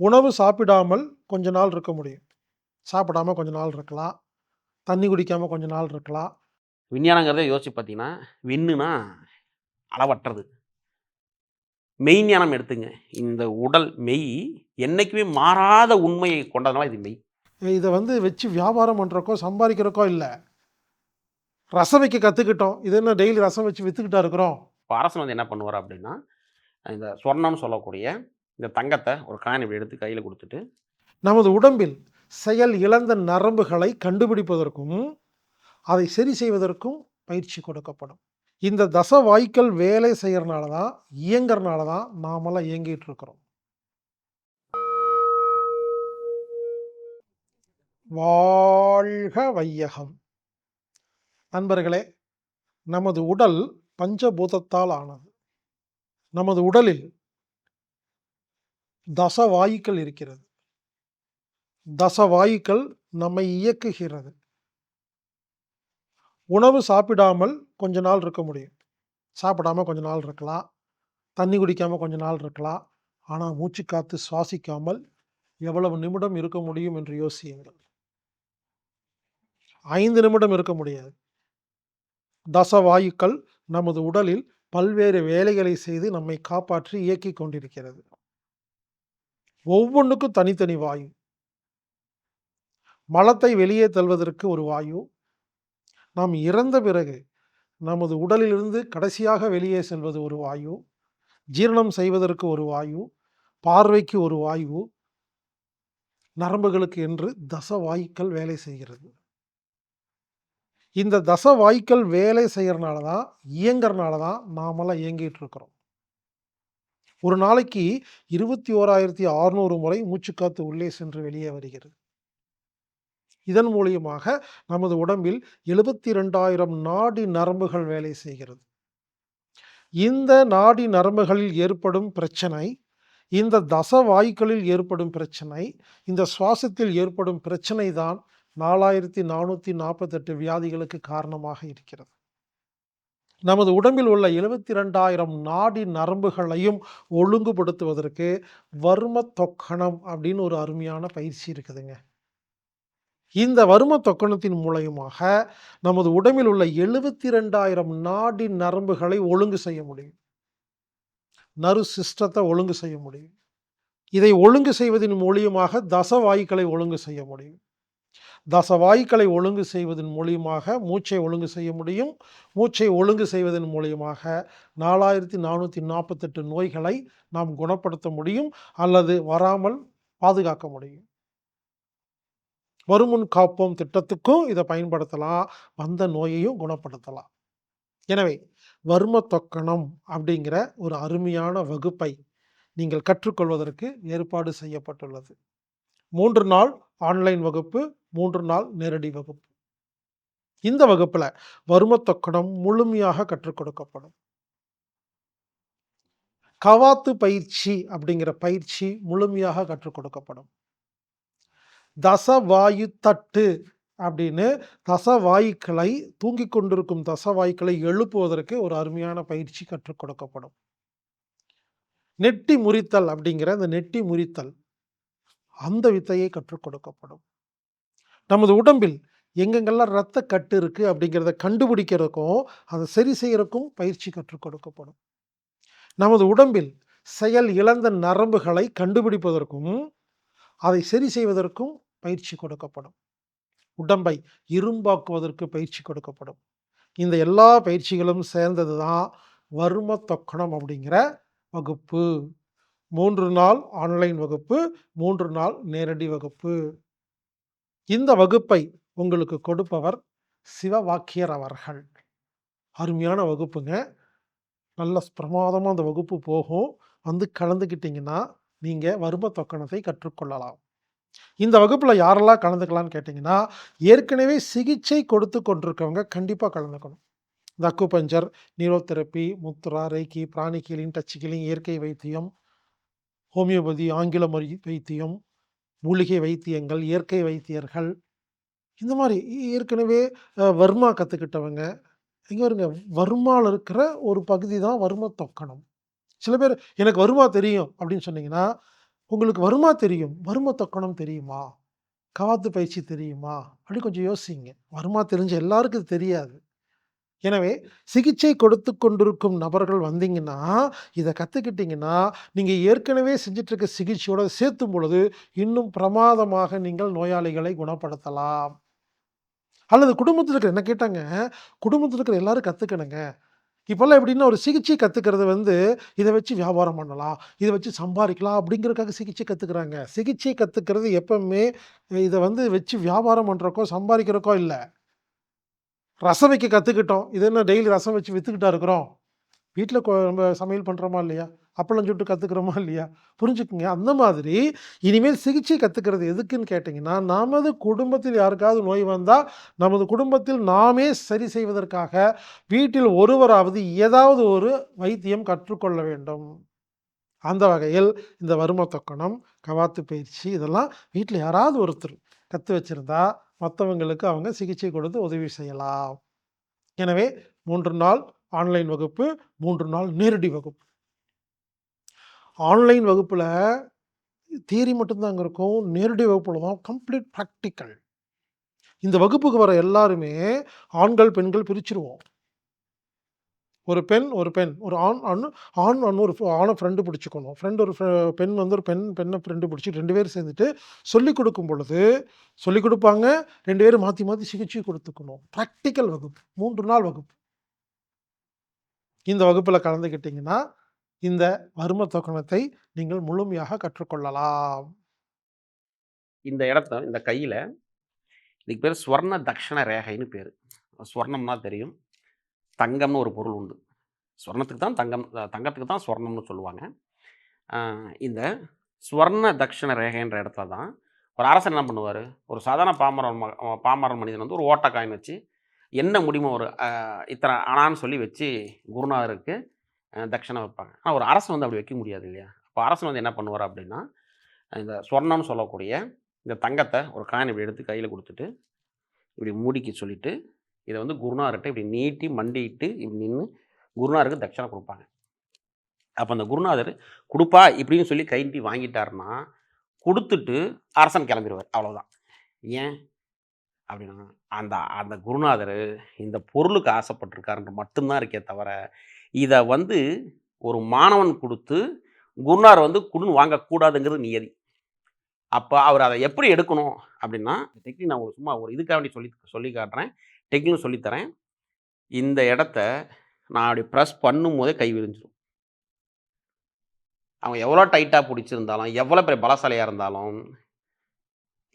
உணவு சாப்பிடாமல் கொஞ்ச நாள் இருக்க முடியும். சாப்பிடாம கொஞ்ச நாள் இருக்கலாம். தண்ணி குடிக்காம கொஞ்ச நாள் இருக்கலாம். விஞ்ஞானங்கிறத யோசிச்சு பார்த்தீங்கன்னா, விண்ணுனா அளவற்றது. மெய்ஞானம் எடுத்துங்க. இந்த உடல் மெய் என்னைக்குமே மாறாத உண்மையை கொண்டதுனால இது மெய். இத வந்து வச்சு வியாபாரம் பண்றக்கோ, சம்பாரிக்கிறக்கோ இல்ல. ரசம் வைக்க கத்துக்கிட்டோம். இது என்ன டெய்லி ரசம் வச்சு வித்துக்கிட்டா இருக்கிறோம்? இப்ப அரசன் வந்து என்ன பண்ணுவாரு அப்படின்னா, இந்த சொர்ணம்னு சொல்லக்கூடிய இந்த தங்கத்தை ஒரு காயின் இப்படி எடுத்து கையில் கொடுத்துட்டு நமது உடம்பில் செயல் இழந்த நரம்புகளை கண்டுபிடிப்பதற்கும், அதை சரி செய்வதற்கும் பயிற்சி கொடுக்கப்படும். இந்த தச வாய்க்கள் வேலை செய்கிறனால தான், இயங்குறனால தான் நாமெல்லாம் இயங்கிட்டு இருக்கிறோம். வாழ்க வையகம்! நண்பர்களே, நமது உடல் பஞ்சபூதத்தால் ஆனது. நமது உடலில் தச வாயுக்கள் இருக்கிறது. தச வாயுக்கள் நம்மை இயக்குகிறது. உணவு சாப்பிடாமல் கொஞ்ச நாள் இருக்க முடியும். சாப்பிடாமல் கொஞ்ச நாள் இருக்கலாம். தண்ணி குடிக்காமல் கொஞ்ச நாள் இருக்கலாம். ஆனால் மூச்சு காத்து சுவாசிக்காமல் எவ்வளவு நிமிடம் இருக்க முடியும் என்று யோசியுங்கள். ஐந்து நிமிடம் இருக்க முடியாது. தச வாயுக்கள் நமது உடலில் பல்வேறு வேலைகளை செய்து நம்மை காப்பாற்றி இயக்கிக் கொண்டிருக்கிறது. ஒவ்வொன்றுக்கும் தனித்தனி வாயு. மலத்தை வெளியே தள்ளுவதற்கு ஒரு வாயு. நாம் இறந்த பிறகு நமது உடலிலிருந்து கடைசியாக வெளியே செல்வது ஒரு வாயு. ஜீரணம் செய்வதற்கு ஒரு வாயு. பார்வைக்கு ஒரு வாயு. நரம்புகளுக்கு என்று தச வாயுக்கள் வேலை செய்கிறது. இந்த தச வாயுக்கள் வேலை செய்கிறனால தான், இயங்கறனால தான் நாமெல்லாம் இயங்கிட்டு இருக்கிறோம். ஒரு நாளைக்கு 21,600 முறை மூச்சுக்காத்து உள்ளே சென்று வெளியே வருகிறது. இதன் மூலியமாக நமது உடம்பில் 72,000 நாடி நரம்புகள் வேலை செய்கிறது. இந்த நாடி நரம்புகளில் ஏற்படும் பிரச்சனை, இந்த தச வாயுக்களில் ஏற்படும் பிரச்சனை, இந்த சுவாசத்தில் ஏற்படும் பிரச்சனை தான் 4,448 வியாதிகளுக்கு காரணமாக இருக்கிறது. நமது உடம்பில் உள்ள 72,000 நாடி நரம்புகளையும் ஒழுங்குபடுத்துவதற்கு வர்ம தொக்கணம் அப்படின்னு ஒரு அருமையான பயிற்சி இருக்குதுங்க. இந்த வரும தொக்கணத்தின் மூலயமாக நமது உடம்பில் உள்ள 72,000 நாடி நரம்புகளை ஒழுங்கு செய்ய முடியும். நறு சிஸ்டத்தை ஒழுங்கு செய்ய முடியும். இதை ஒழுங்கு செய்வதன் மூலியமாக தசவாயுக்களை ஒழுங்கு செய்ய முடியும். தசவாய்களை ஒழுங்கு செய்வதன் மூலியமாக மூச்சை ஒழுங்கு செய்ய முடியும். மூச்சை ஒழுங்கு செய்வதன் மூலியமாக 4,448 நோய்களை நாம் குணப்படுத்த முடியும் அல்லது வராமல் பாதுகாக்க முடியும். வருமுன் காப்போம் திட்டத்துக்கும் இதை பயன்படுத்தலாம். வந்த நோயையும் குணப்படுத்தலாம். எனவே வர்ம தொக்கணம் அப்படிங்கிற ஒரு அருமையான வகுப்பை நீங்கள் கற்றுக்கொள்வதற்கு ஏற்பாடு செய்யப்பட்டுள்ளது. மூன்று நாள் ஆன்லைன் வகுப்பு, மூன்று நாள் நேரடி வகுப்பு. இந்த வகுப்பில் வருமத்தக்கணம் தொக்கணம் முழுமையாக கற்றுக் கொடுக்கப்படும். கவாத்து பயிற்சி அப்படிங்கிற பயிற்சி முழுமையாக கற்றுக் கொடுக்கப்படும். தசவாயு தட்டு அப்படின்னு தசவாய்க்களை தூங்கிக் கொண்டிருக்கும் தசவாய்களை எழுப்புவதற்கு ஒரு அருமையான பயிற்சி கற்றுக் கொடுக்கப்படும். நெட்டி முறித்தல் அப்படிங்கிற அந்த நெட்டி முறித்தல் அந்த வித்தையை கற்றுக் கொடுக்கப்படும். நமது உடம்பில் எங்கெங்கெல்லாம் இரத்த கட்டு இருக்கு அப்படிங்கிறத கண்டுபிடிக்கிறதுக்கும், அதை சரி செய்யறதுக்கும் பயிற்சி கற்றுக் கொடுக்கப்படும். நமது உடம்பில் செயல் இழந்த நரம்புகளை கண்டுபிடிப்பதற்கும், அதை சரி செய்வதற்கும் பயிற்சி கொடுக்கப்படும். உடம்பை இரும்பாக்குவதற்கு பயிற்சி கொடுக்கப்படும். இந்த எல்லா பயிற்சிகளும் சேர்ந்தது தான் வர்ம தொக்கணம் அப்படிங்கிற வகுப்பு. மூன்று நாள் ஆன்லைன் வகுப்பு, மூன்று நாள் நேரடி வகுப்பு. இந்த வகுப்பை உங்களுக்கு கொடுப்பவர் சிவவாக்கியர் அவர்கள். அருமையான வகுப்புங்க. நல்ல பிரமாதமாக அந்த வகுப்பு போகும். வந்து கலந்துக்கிட்டிங்கன்னா நீங்கள் வரும தொக்கணத்தை கற்றுக்கொள்ளலாம். இந்த வகுப்பில் யாரெல்லாம் கலந்துக்கலாம்னு கேட்டிங்கன்னா ஏற்கனவே சிகிச்சை கொடுத்து கொண்டிருக்கவங்க கண்டிப்பாக கலந்துக்கணும். இந்த acupuncture, neurotherapy, mudra, reiki pranic touch கிளிங் இயற்கை வைத்தியம், ஹோமியோபதி, ஆங்கில மொழி வைத்தியம், மூலிகை வைத்தியங்கள், இயற்கை வைத்தியர்கள், இந்த மாதிரி ஏற்கனவே வர்மா கற்றுக்கிட்டவங்க இங்கே வருங்க வர்மாவில் இருக்கிற ஒரு பகுதி தான் வர்ம தொக்கணம். சில பேர் எனக்கு வருமா தெரியும் அப்படின்னு சொன்னீங்கன்னா, உங்களுக்கு வருமா தெரியும். வரும தொக்கணம் தெரியுமா? கவாத்து பயிற்சி தெரியுமா? அப்படி கொஞ்சம் யோசிங்க. வருமா தெரிஞ்ச எல்லாருக்கும் இது தெரியாது. எனவே சிகிச்சை கொடுத்து கொண்டிருக்கும் நபர்கள் வந்தீங்கன்னா, இதை கற்றுக்கிட்டிங்கன்னா நீங்கள் ஏற்கனவே செஞ்சிட்ருக்க சிகிச்சையோடு சேர்த்தும் பொழுது, இன்னும் பிரமாதமாக நீங்கள் நோயாளிகளை குணப்படுத்தலாம். அல்லது குடும்பத்தில் இருக்கிற என்ன கேட்டாங்க, குடும்பத்தில் இருக்கிற எல்லாரும் கற்றுக்கணுங்க இப்போல்லாம் எப்படின்னா, ஒரு சிகிச்சை கற்றுக்கிறது வந்து, இதை வச்சு வியாபாரம் பண்ணலாம், இதை வச்சு சம்பாதிக்கலாம் அப்படிங்கிறதுக்காக சிகிச்சை கற்றுக்குறாங்க சிகிச்சை கற்றுக்கிறது எப்பவுமே இதை வந்து வச்சு வியாபாரம் பண்ணுறக்கோ சம்பாதிக்கிறக்கோ இல்லை. ரசம் வைக்க கற்றுக்கிட்டோம் இது என்ன டெய்லி ரசம் வச்சு வித்துக்கிட்டா இருக்கிறோம். வீட்டில் கொ நம்ம சமையல் பண்ணுறோமா இல்லையா? அப்பளம் சுட்டு கற்றுக்குறோமா இல்லையா? புரிஞ்சுக்குங்க. அந்த மாதிரி இனிமேல் சிகிச்சை கற்றுக்கிறது எதுக்குன்னு கேட்டிங்கன்னா நமது குடும்பத்தில் யாருக்காவது நோய் வந்தால் நமது குடும்பத்தில் நாமே சரி செய்வதற்காக வீட்டில் ஒருவராவது ஏதாவது ஒரு வைத்தியம் கற்றுக்கொள்ள வேண்டும். அந்த வகையில் இந்த வரும தொக்கணம் கவாத்து பயிற்சி இதெல்லாம் வீட்டில் யாராவது ஒருத்தர் கற்று வச்சிருந்தா, மற்றவங்களுக்கு அவங்க சிகிச்சை கொடுத்து உதவி செய்யலாம். எனவே மூன்று நாள் ஆன்லைன் வகுப்பு, மூன்று நாள் நேரடி வகுப்பு. ஆன்லைன் வகுப்பில் தியரி மட்டும்தான் அங்கே இருக்கும். நேரடி வகுப்பில் தான் கம்ப்ளீட் ப்ராக்டிக்கல் இந்த வகுப்புக்கு வர எல்லாருமே ஆண்கள், பெண்கள் பிரிச்சிருவோம் ஒரு பெண், ஒரு பெண். ஒரு ஆண் ஆண் ஆண் வந்து ஒரு ஆணை ஃப்ரெண்டு பிடிச்சிக்கணும் ஃப்ரெண்ட் ஒரு பெண் வந்து ஒரு பெண் பெண்ணை ஃப்ரெண்டு பிடிச்சி ரெண்டு பேரும் சேர்ந்துட்டு சொல்லிக் கொடுக்கும் பொழுது, சொல்லிக் கொடுப்பாங்க ரெண்டு பேரும் மாற்றி மாற்றி சிகிச்சை கொடுத்துக்கணும். ப்ராக்டிக்கல் வகுப்பு. மூன்று நாள் வகுப்பு. இந்த வகுப்பில் கலந்துக்கிட்டிங்கன்னா இந்த வறும தோக்கணத்தை நீங்கள் முழுமையாக கற்றுக்கொள்ளலாம். இந்த இடத்த இந்த கையில் இதுக்கு பேர் ஸ்வர்ண தக்ஷண ரேகைன்னு பேர் ஸ்வர்ணம்னா தெரியும். தங்கம்னு ஒரு பொருள் உண்டு. ஸ்வர்ணத்துக்கு தான் தங்கம் தங்கத்துக்கு தான் ஸ்வர்ணம்னு சொல்லுவாங்க. இந்த ஸ்வர்ண தக்ஷண ரேகைன்ற இடத்துல தான், ஒரு அரசன் என்ன பண்ணுவார் ஒரு சாதாரண பாமரன் ம பாமரன் மனிதன் வந்து ஒரு ஓட்டை காயின் வச்சு, என்ன முடியுமோ ஒரு இத்தனை ஆனான்னு சொல்லி வச்சு குருநாதருக்கு அ வைப்பாங்க. ஆனால் ஒரு அரசன் வந்து அப்படி வைக்க முடியாது இல்லையா? அப்போ அரசன் வந்து என்ன பண்ணுவார் அப்படின்னா, இந்த சொர்ணம்னு சொல்லக்கூடிய இந்த தங்கத்தை ஒரு காயின் இப்படி எடுத்து கையில் கொடுத்துட்டு இப்படி மூடிக்க சொல்லிவிட்டு இத வந்து குருநாதர்ட்ட இப்படி நீட்டி மண்டியிட்டு இப்படி நின்னு குருநாதருக்கு தட்சணை குடுப்பாங்க. அப்ப அந்த குருநாதர் குடுப்பா இப்படின்னு சொல்லி கை நீட்டி வாங்கிட்டாருன்னா, குடுத்துட்டு அரசன் கிளம்பிருவாரு. அவ்வளவுதான். ஏன்? அப்படின்னா, அந்த அந்த குருநாதரு இந்த பொருளுக்கு ஆசைப்பட்டுருக்காருன்ற மட்டும் தான் இருக்கே தவிர, இத வந்து ஒரு மாணவன் குடுத்து, குருநாதர் வந்து குடுன்னு வாங்கக்கூடாதுங்கிறது நியதி. அப்ப அவர் அத எப்படி எடுக்கணும் அப்படின்னா, டெக்னிக் நான் உங்களுக்கு சும்மா ஒரு இதுக்காக வேண்டி சொல்லி சொல்லி காட்டுறேன். டெக்னிக்கும் சொல்லித்தரேன் இந்த இடத்த நான் அப்படி பிரஸ் பண்ணும்போதே கை விரிஞ்சிடும் அவங்க எவ்வளோ டைட்டாக பிடிச்சிருந்தாலும் எவ்வளோ பெரிய பலசாலியா இருந்தாலும்,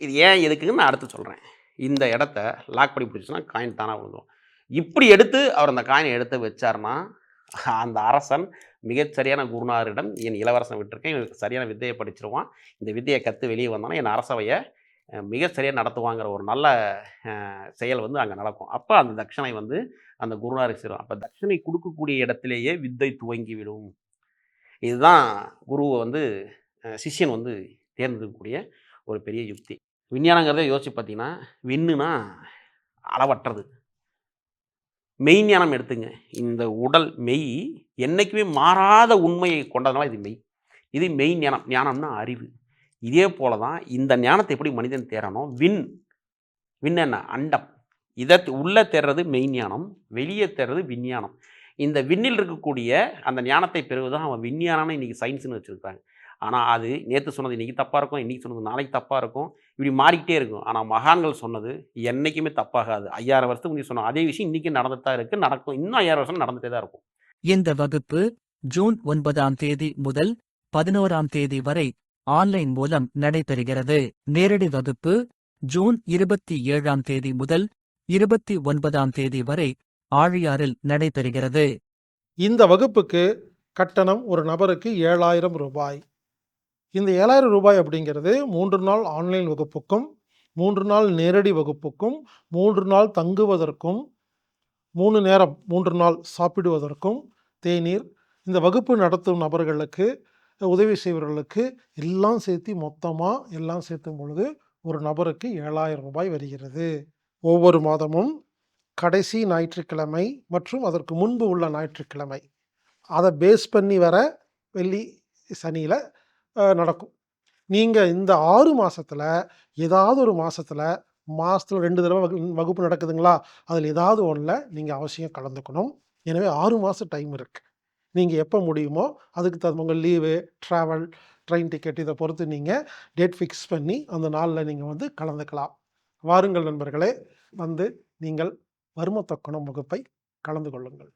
இது ஏன் எதுக்குன்னு நான் அடுத்து சொல்கிறேன் இந்த இடத்த லாக் பண்ணி பிடிச்சுச்சுன்னா, காயின் தானாக விழுந்துடும் இப்படி எடுத்து அவர் அந்த காயினை எடுத்து வச்சாருன்னா, அந்த அரசன் மிகச்சரியான குருநாதரிடம் என் இளவரசன் விட்டுருக்கேன். இவனுக்கு சரியான வித்தையை படிச்சிருவான். இந்த வித்தையை கற்று வெளியே வந்தோன்னா என் அரசவையை மிக சரியாக நடத்துவாங்கிற ஒரு நல்ல செயல் வந்து அங்கே நடக்கும். அப்போ அந்த தட்சணை வந்து அந்த குருநாதருக்கு சேரும். அப்போ தட்சணை கொடுக்கக்கூடிய இடத்திலேயே வித்தை துவங்கிவிடும். இதுதான் குருவை வந்து சிஷ்யன் வந்து தேர்ந்தெடுக்கக்கூடிய ஒரு பெரிய யுக்தி. விஞ்ஞானங்கிறத யோசிச்சு பார்த்தீங்கன்னா, விண்ணுனா அளவற்றது. மெய்ஞானம் எடுத்துங்க. இந்த உடல் மெய் என்றைக்குமே மாறாத உண்மையை கொண்டதுனால இது மெய். இது மெய்ஞானம். ஞானம்னா அறிவு. இதே போல தான் இந்த ஞானத்தை எப்படி மனிதன் தேரணும் வின் வின் என்ன? அண்டம். உள்ளே தேர்றது தேடுறது மெய்ஞானம். வெளியே தேர்றது விஞ்ஞானம். இந்த விண்ணில் இருக்கக்கூடிய அந்த ஞானத்தை பெறுவது தான் அவன் விஞ்ஞானம்னு இன்றைக்கி சயின்ஸ்னு வச்சுருப்பாங்க ஆனால் அது நேற்று சொன்னது இன்றைக்கி தப்பாக இருக்கும். இன்றைக்கி சொன்னது நாளைக்கு தப்பாக இருக்கும். இப்படி மாறிக்கிட்டே இருக்கும். ஆனால் மகான்கள் சொன்னது என்னைக்குமே தப்பாகாது. 5000 வருஷத்துக்கு முந்தி சொன்ன அதே விஷயம் இன்னைக்கும் நடந்துட்டு தான் இருக்குது நடக்கும். இன்னும் 5000 வருஷம் நடந்துகிட்டே தான் இருக்கும். இந்த வகுப்பு ஜூன் ஒன்பதாம் தேதி முதல் பதினோராம் தேதி வரை ஆன்லைன் மூலம் நடைபெறுகிறது. நேரடி வகுப்பு ஜூன் இருபத்தி ஏழாம் தேதி முதல் இருபத்தி ஒன்பதாம் தேதி வரை ஆழியாறில் நடைபெறுகிறது. இந்த வகுப்புக்கு கட்டணம் ஒரு நபருக்கு ஏழாயிரம் ரூபாய் இந்த ஏழாயிரம் ரூபாய் அப்படிங்கிறது மூன்று நாள் ஆன்லைன் வகுப்புக்கும், மூன்று நாள் நேரடி வகுப்புக்கும், மூன்று நாள் தங்குவதற்கும், மூணு நேரம் மூன்று நாள் சாப்பிடுவதற்கும், தேநீர், இந்த வகுப்பு நடத்தும் நபர்களுக்கு, உதவி செய்பவர்களுக்கு எல்லாம் சேர்த்து மொத்தமாக எல்லாம் சேர்த்தும் பொழுது ஒரு நபருக்கு ஏழாயிரம் ரூபாய் வருகிறது. ஒவ்வொரு மாதமும் கடைசி ஞாயிற்றுக்கிழமை மற்றும் அதற்கு முன்பு உள்ள ஞாயிற்றுக்கிழமை. அதை பேஸ் பண்ணி வர வெள்ளி, சனியில் நடக்கும். நீங்கள் இந்த ஆறு மாதத்தில் ஏதாவது ஒரு மாதத்தில் மாதத்தில் ரெண்டு தடவை வகு வகுப்பு நடக்குதுங்களா அதில் ஏதாவது ஒன்றில் நீங்கள் அவசியம் கலந்துக்கணும் எனவே ஆறு மாதம் டைம் இருக்குது நீங்கள் எப்போ முடியுமோ அதுக்கு தகுந்த உங்கள் லீவு ட்ராவல் ட்ரெயின் டிக்கெட் இதை பொறுத்து நீங்கள் டேட் ஃபிக்ஸ் பண்ணி அந்த நாளில் நீங்கள் வந்து கலந்துக்கலாம். வாருங்கள் நண்பர்களே வந்து நீங்கள் வறும வகுப்பை கலந்து கொள்ளுங்கள்.